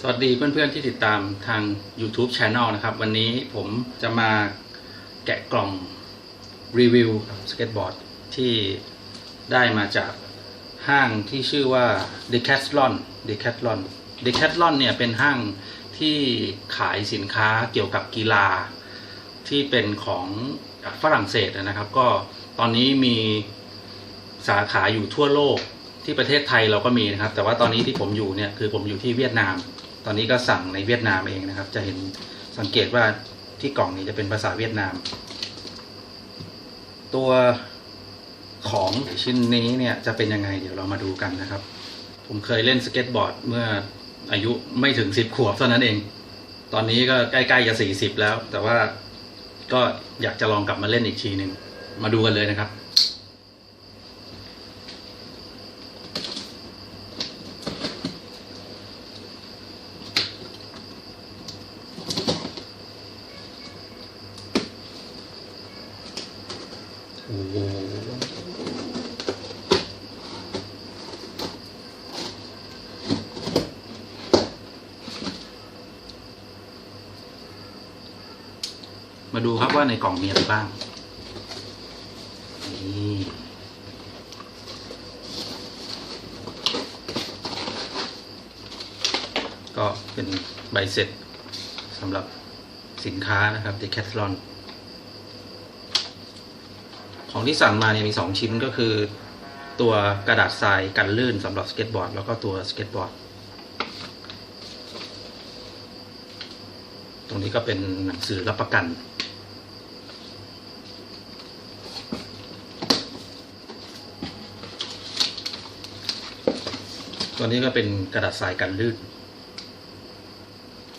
สวัสดีเพื่อนๆที่ติดตามทาง YouTube Channel นะครับ วันนี้ผมจะมาแกะกล่องรีวิวสเก็ตบอร์ดที่ได้มาจากห้างที่ชื่อว่า Decathlon Decathlon Decathlon เนี่ยเป็นห้างที่ขายสินค้าเกี่ยวกับกีฬา ที่เป็นของฝรั่งเศสนะครับ ก็ตอนนี้มีสาขาอยู่ทั่วโลกที่ประเทศไทยเราก็มีนะครับ แต่ว่าตอนนี้ที่ผมอยู่เนี่ยคือผมอยู่ที่เวียดนาม ตอนนี้ก็สั่งในเวียดนามเองนะครับ จะเห็นสังเกตว่าที่กล่องนี้จะเป็นภาษาเวียดนาม ตัวของชิ้นนี้เนี่ยจะเป็นยังไงเดี๋ยวเรามาดูกันนะครับ ผมเคยเล่นสเก็ตบอร์ดเมื่ออายุไม่ถึงสิบขวบเท่านั้นเอง ตอนนี้ก็ใกล้ๆจะสี่สิบแล้ว แต่ว่าก็อยากจะลองกลับมาเล่นอีกทีหนึ่งมาดูกันเลยนะครับ มาดูครับว่าในกล่องมีอะไรบ้าง นี่ก็เป็นใบเสร็จสำหรับสินค้านะครับ Decathlon ของที่สั่งมาเนี่ยมีสองชิ้นก็คือ ตัวกระดาษทรายกันลื่นสำหรับสเก็ตบอร์ด แล้วก็ตัวสเก็ตบอร์ด ตรงนี้ก็เป็นหนังสือรับประกัน ตัวนี้ก็เป็นกระดาษทรายกันลื่น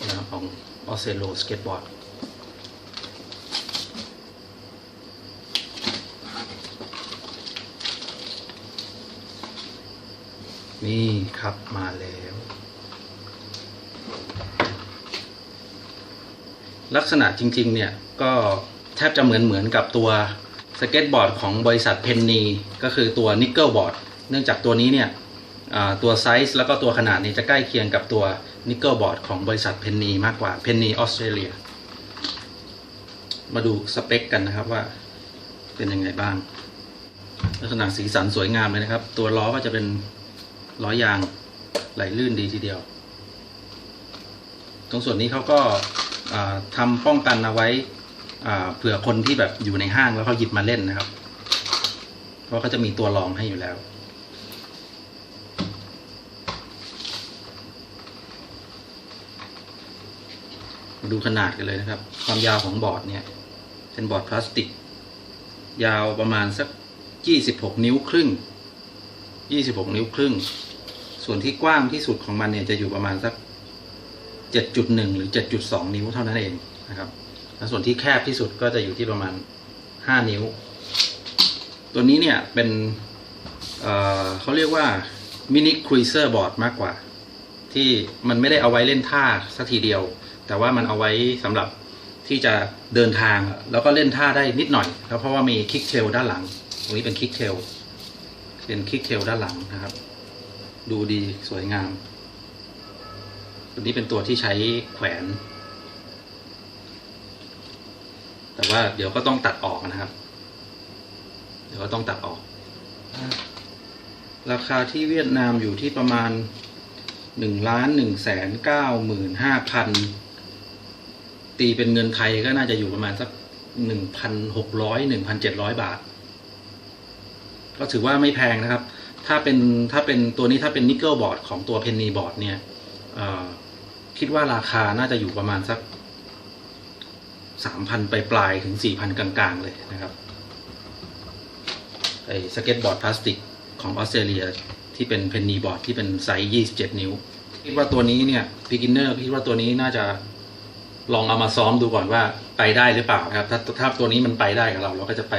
นะครับของออเซโลสเก็ตบอร์ด นี่ครับมาแล้ว ลักษณะจริง ๆ เนี่ยก็แทบจะเหมือนเหมือนกับตัวสเก็ตบอร์ดของบริษัทเพนนีก็คือตัวนิกเกิลบอร์ดเนื่องจากตัวนี้เนี่ยตัวไซส์แล้วก็ตัวขนาดนี้จะใกล้เคียงกับตัวนิกเกิลบอร์ดของบริษัทเพนนีมากกว่าเพนนีออสเตรเลียมาดูสเปคกันนะครับว่าเป็นยังไงบ้าง ลักษณะสีสันสวยงามเลยนะครับ ตัวล้อก็จะเป็น ล้อยางไหลลื่นดีทีเดียว ตรงส่วนนี้เขาก็อ่าทำป้องกันเอาไว้เผื่อคนที่แบบอยู่ในห้างแล้วเขาหยิบมาเล่นนะครับ เพราะเขาจะมีตัวรองให้อยู่แล้วมาดูขนาดกันเลยนะครับ ความยาวของบอร์ดเนี่ย เป็นบอร์ดพลาสติก ยาวประมาณสัก 26 นิ้วครึ่ง 26 นิ้วครึ่ง ส่วนที่กว้างที่สุดของมันเนี่ยจะอยู่ประมาณสัก 7.1 หรือ 7.2 นิ้วเท่านั้นเองนะครับแล้วส่วนที่แคบที่สุดก็จะอยู่ที่ประมาณ 5 นิ้ว ตัวนี้เนี่ยเป็นเเขาเรียกว่ามินิครูเซอร์บอร์ดมากกว่า ที่มันไม่ได้เอาไว้เล่นท่าสักทีเดียว แต่ว่ามันเอาไว้สำหรับที่จะเดินทางแล้วก็เล่นท่าได้นิดหน่อย แล้วเพราะว่ามีคิกเทลด้านหลัง ตรงนี้เป็นคิกเทลเป็นคิกเทลด้านหลังนะครับ ดูดีสวยงาม ตัวนี้เป็นตัวที่ใช้แขวน แต่ว่าเดี๋ยวก็ต้องตัดออกนะครับ เดี๋ยวก็ต้องตัดออก ราคาที่เวียดนามอยู่ที่ประมาณหนึ่งล้านหนึ่งแสนเก้าหมื่นห้าพันตีเป็นเงินไทยก็น่าจะอยู่ประมาณสักหนึ่งพันหกร้อยหนึ่งพันเจ็ดร้อยบาท ก็ถือว่าไม่แพงนะครับ ถ้าเป็นถ้าเป็นตัวนี้ถ้าเป็นนิกเกิลบอร์ดของตัวเพนนีบอร์ดเนี่ยคิดว่าราคาน่าจะอยู่ประมาณสักสามพันปลายๆถึงสี่พันกลางๆเลยนะครับไอ้สเก็ตบอร์ดพลาสติกของออสเตรเลียที่เป็นเพนนีบอร์ดที่เป็นไซส์ยี่สิบเจ็ดนิ้ว คิดว่าตัวนี้เนี่ยพิกินเนอร์คิดว่าตัวนี้น่าจะลองเอามาซ้อมดูก่อนว่าไปได้หรือเปล่าครับ ถ้าถ้าตัวนี้มันไปได้กับเรา เราก็จะไป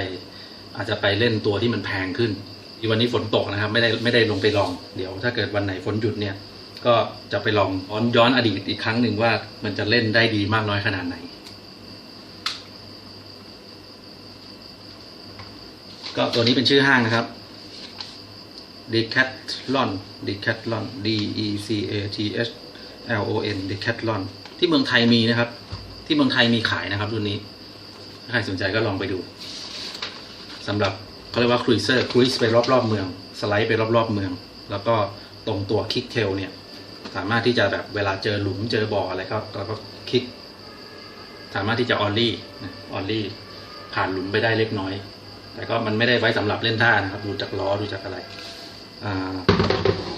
อาจจะไปเล่นตัวที่มันแพงขึ้น วันนี้ฝนตกนะครับ ไม่ได้ไม่ได้ลงไปลอง เดี๋ยวถ้าเกิดวันไหนฝนหยุดเนี่ย ก็จะไปลองย้อนย้อนอดีตอีกครั้งหนึ่งว่ามันจะเล่นได้ดีมากน้อยขนาดไหน ก็ตัวนี้เป็นชื่อห้างนะครับ Decathlon Decathlon D E C A T H L O N Decathlon ที่เมืองไทยมีนะครับ ที่เมืองไทยมีขายนะครับรุ่นนี้ถ้าใครสนใจก็ลองไปดูสำหรับ เขาเรียกว่าครูเซอร์ครูซไปรอบๆเมือง สไลด์ไปรอบๆเมือง แล้วก็ตรงตัวคิกเทลเนี่ย สามารถที่จะแบบเวลาเจอหลุมเจอบ่ออะไรก็เราก็คลิก สามารถที่จะออลลี่ออลลี่ผ่านหลุมไปได้เล็กน้อย แต่ก็มันไม่ได้ไว้สำหรับเล่นท่านะครับ ดูจากล้อดูจากอะไร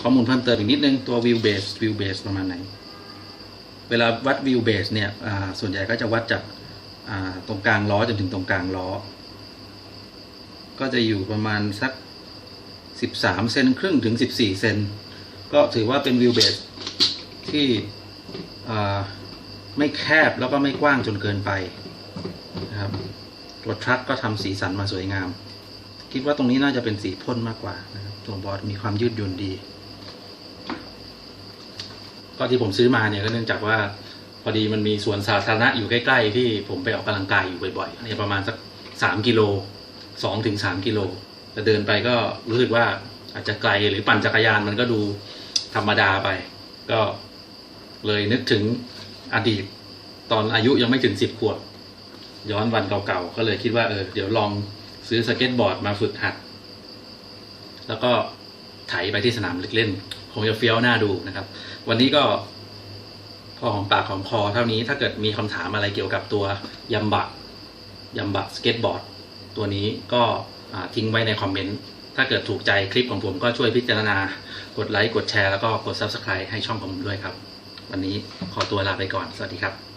ข้อมูลเพิ่มเติมอีกนิดนึงตัววิวเบสวิวเบสประมาณไหน เวลาวัดวิวเบสเนี่ยส่วนใหญ่ก็จะวัดจากตรงกลางล้อจนถึงตรงกลางล้อ ก็จะอยู่ประมาณสัก 13 เซนครึ่งถึง 14 เซนก็ถือว่าเป็นวิวเบสที่ไม่แคบแล้วก็ไม่กว้างจนเกินไปนะครับตัวทรัคก็ทำสีสันมาสวยงาม คิดว่าตรงนี้น่าจะเป็นสีพ่นมากกว่านะครับตัวบอร์ดมีความยืดหยุ่นดี ก็ที่ผมซื้อมาเนี่ยก็เนื่องจากว่าพอดีมันมีสวนสาธารณะอยู่ใกล้ ๆ ที่ผมไปออกกำลังกายอยู่บ่อยๆเนี่ยประมาณสักสามกิโล สองถึงสามกิโลแต่เดินไปก็รู้สึกว่าอาจจะไกลหรือปั่นจักรยานมันก็ดูธรรมดาไป ก็เลยนึกถึงอดีต ตอนอายุยังไม่ถึงสิบขวบย้อนวันเก่าๆ ก็เลยคิดว่าเออเดี๋ยวลองซื้อสเก็ตบอร์ดมาฝึกหัด แล้วก็ไถไปที่สนามเล่นคงจะเฟี้ยวหน้าดูนะครับ วันนี้ก็พอของปากของคอเท่านี้ถ้าเกิดมีคำถามอะไรเกี่ยวกับตัวยัมบะยัมบะสเก็ตบอร์ด ตัวนี้ก็ทิ้งไว้ในคอมเมนต์ ถ้าเกิดถูกใจคลิปของผมก็ช่วยพิจารณากดไลค์ กดแชร์ แล้วก็กด Subscribe ให้ช่องของผมด้วยครับ วันนี้ขอตัวลาไปก่อน สวัสดีครับ